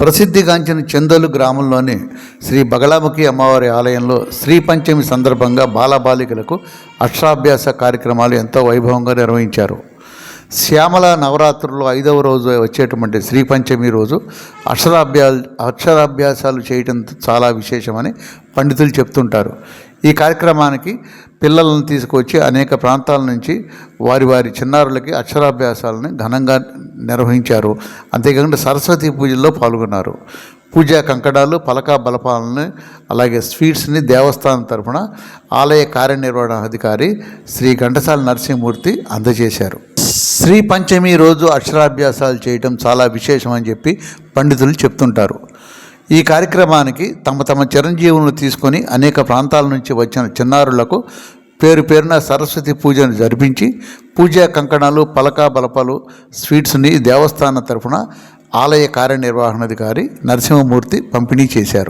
ప్రసిద్ధి గాంచిన మహాసరస్వతీదేవ్యై ప్రసిద్ధిగాంచిన గ్రామంలోని శ్రీ బగళాముఖి అమ్మవారి ఆలయంలో శ్రీ పంచమి సందర్భంగా బాలబాలికలకు అక్షరాభ్యాస కార్యక్రమాలు ఎంతో వైభవంగా నిర్వహించారు. శ్యామల నవరాత్రుల్లో ఐదవ రోజు వచ్చేటువంటి శ్రీ పంచమి రోజు అక్షరాభ్యా అక్షరాభ్యాసాలు చేయటం చాలా విశేషమని పండితులు చెప్తుంటారు. ఈ కార్యక్రమానికి పిల్లలను తీసుకొచ్చి అనేక ప్రాంతాల నుంచి వారి వారి చిన్నారులకి అక్షరాభ్యాసాలను ఘనంగా నిర్వహించారు. అంతేకాకుండా సరస్వతి పూజల్లో పాల్గొన్నారు. పూజా కంకణాలు పలకా బలపాలని అలాగే స్వీట్స్ని దేవస్థానం తరపున ఆలయ కార్యనిర్వహణాధికారి శ్రీ ఘంటసాల నరసింహమూర్తి అందజేశారు. శ్రీ పంచమి రోజు అక్షరాభ్యాసాలు చేయటం చాలా విశేషం అని చెప్పి పండితులు చెప్తుంటారు. ఈ కార్యక్రమానికి తమ తమ చిరంజీవులను తీసుకొని అనేక ప్రాంతాల నుంచి వచ్చిన చిన్నారులకు పేరు పేరున సరస్వతి పూజను జరిపించి పూజా కంకణాలు పలక బలపాలు స్వీట్స్ని దేవస్థాన తరఫున ఆలయ కార్యనిర్వహణాధికారి నరసింహమూర్తి పంపిణీ చేశారు.